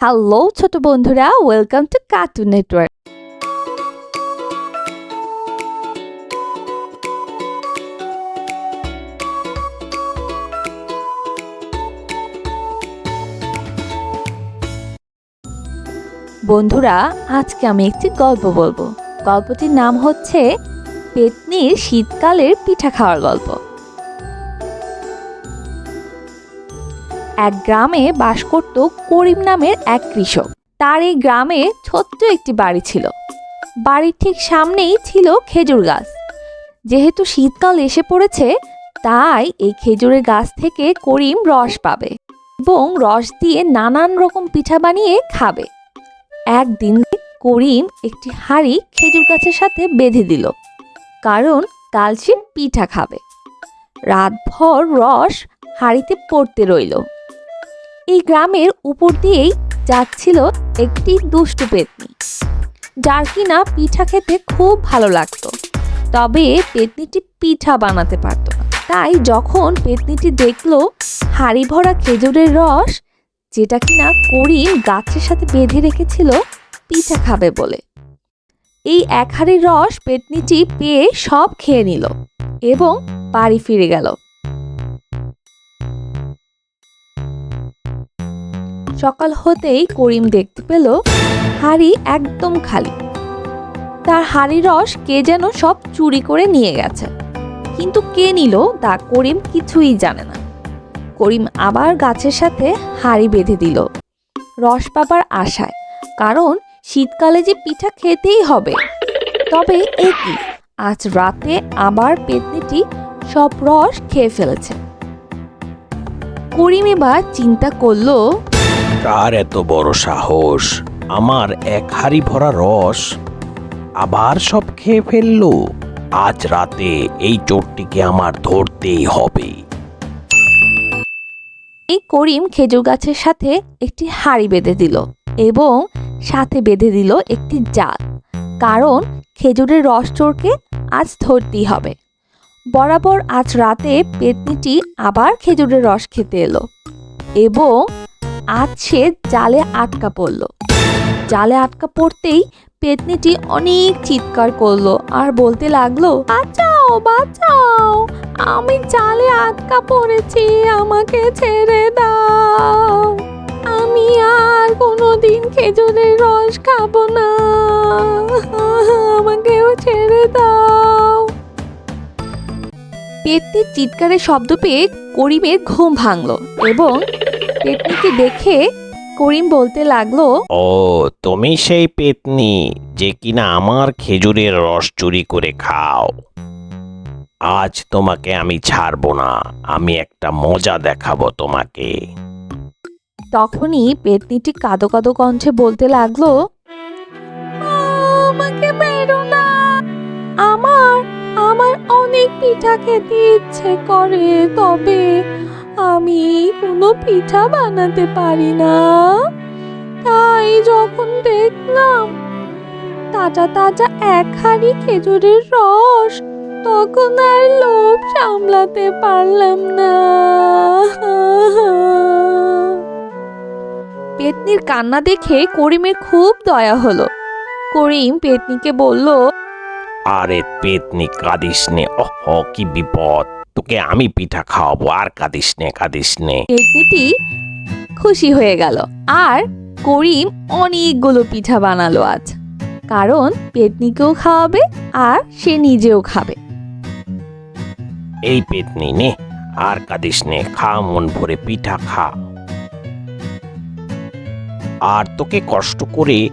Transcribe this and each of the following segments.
Hello ছোট বন্ধুরা welcome to cartoon network বন্ধুরা, আজকে আমি একটি গল্প বলব। গল্পটির নাম হচ্ছে পেতনির শীতকালের পিঠা খাওয়ার গল্প। এক গ্রামে বাস করত করিম নামের এক কৃষক। তার এই গ্রামে ছোট্ট একটি বাড়ি ছিল। বাড়ির ঠিক সামনেই ছিল খেজুর গাছ। যেহেতু শীতকাল এসে পড়েছে, তাই এই খেজুরের গাছ থেকে করিম রস পাবে এবং রস দিয়ে নানান রকম পিঠা বানিয়ে খাবে। একদিন করিম একটি হাঁড়ি খেজুর গাছের সাথে বেঁধে দিল, কারণ কাল সে পিঠা খাবে। রাতভর রস হাঁড়িতে পড়তে রইল। এই গ্রামের উপর দিয়েই যাচ্ছিল একটি দুষ্টু পেতনি, যার কিনা পিঠা খেতে খুব ভালো লাগতো। তবে পেতনিটি পিঠা বানাতে পারতো না। তাই যখন পেতনিটি দেখল হাড়ি ভরা খেজুরের রস, যেটা কিনা করিম গাছের সাথে বেঁধে রেখেছিল, পিঠা খাবে বলে। এই এক হাড়ি রস পেতনিটি পেয়ে সব খেয়ে নিল এবং বাড়ি ফিরে গেল। সকাল হতেই করিম দেখতে পেল হাড়ি একদম খালি। তার হাড়ি রস কে যেন সব চুরি করে নিয়ে গেছে। কিন্তু কে নিল তা করিম কিছুই জানে না। করিম আবার গাছের সাথে হাড়ি বেঁধে দিল। রস পাবার আশায়, কারণ শীতকালে যে পিঠা খেতেই হবে। তবে এ কি? আজ রাতে আবার পেতনিটি সব রস খেয়ে ফেলেছে। করিম এবার চিন্তা করল কার এত বড় সাহস? আমার এক হাড়ি ভরা রস আবার সব খেয়ে ফেলল। আজ রাতে এই চোরটিকে আমার ধরতেই হবে। এই করিম খেজুর গাছের সাথে একটি হাড়ি বেঁধে দিল এবং সাথে বেঁধে দিল একটি জাল কারণ খেজুরের রস চোরকে আজ ধরতেই হবে। বরাবর আজ রাতে পেতনিটি আবার খেজুরের রস খেতে এলো এবং আজ সে জালে আটকা পড়ল। জালে আটকা পড়তেই পেতনিটি অনেক চিৎকার করল আর বলতে লাগল, বাঁচাও বাঁচাও, আমি জালে আটকা পড়েছি, আমাকে ছেড়ে দাও। আমি আর কোনোদিন খেজুরের রস খাব না। আমাকেও ছেড়ে দাও। পেতনির চিৎকারের শব্দ পেয়ে করিমের ঘুম ভাঙলো এবং পেতনিকে দেখে করিম বলতে লাগল ও তুমি সেই পেতনি যে কিনা আমার খেজুরের রস চুরি করে খাও। আজ তোমাকে আমি ছাড়বো না আমি একটা মজা দেখাবো তোমাকে। তখনই পেতনিটি কাদো কাদো কণ্ঠে বলতে লাগল আমাকে মেরো না। আমার আমার অনেক পিঠা খেতে ইচ্ছে করে তবে আমি কোনো পিঠা বানাতে পারি না। তাই যখন দেখলাম তাজা তাজা এক হাঁড়ি খেজুরের রস তখন আর লোভ সামলাতে পারলাম না। পেতনির কান্না দেখে করিমের খুব দয়া হলো। করিম পেতনিকে বলল আরে পেতনি কাঁদিস নে ওহ কি বিপদ। তোকে আমি পিঠা খাওয়াবো আর কাঁদিস নে কাঁদিস নে। পেতনিটি খুশি হয়ে গেল। আর করিম অনেকগুলো পিঠা বানালো আজ। কারণ পেতনিকেও খাওয়াবে আর সে নিজেও খাবে। এই পেতনি নে আর কাঁদিস নে খা মন ভরে পিঠা খা। আর তোকে কষ্ট করে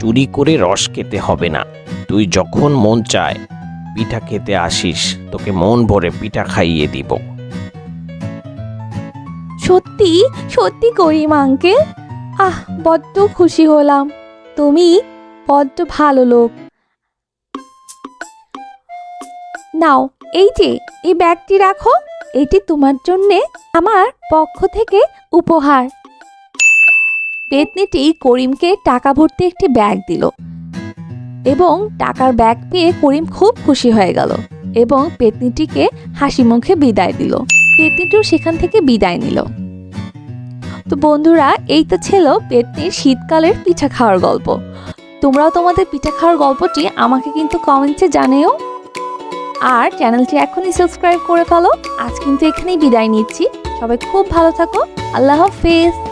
চুরি করে রস খেতে হবে না। তুই যখন মন চায় পিঠা খেতে আসিস, তোকে মন ভরে পিঠা খাইয়ে দিব। সত্যি? সত্যি করিম আঙ্কেল? আহ, বড্ড খুশি হলাম। তুমি বড্ড ভালো লোক। নাও, এই যে, এই ব্যাগটি রাখো। এটি তোমার জন্যে আমার পক্ষ থেকে উপহার। পেতনিটি করিমকে টাকা ভর্তি একটি ব্যাগ দিল। এবং টাকার ব্যাগ পেয়ে করিম খুব খুশি হয়ে গেল এবং পেতনিটিকে হাসি মুখে বিদায় দিল। পেতনিটিও সেখান থেকে বিদায় নিল। তো বন্ধুরা, এই তো ছিল পেটনির শীতকালের পিঠা খাওয়ার গল্প। তোমরাও তোমাদের পিঠা খাওয়ার গল্পটি আমাকে কিন্তু কমেন্টে জানিও। আর চ্যানেলটি এখনই সাবস্ক্রাইব করে ফেলো। আজ কিন্তু এখানেই বিদায় নিচ্ছি। সবাই খুব ভালো থাকো। আল্লাহ হাফেজ।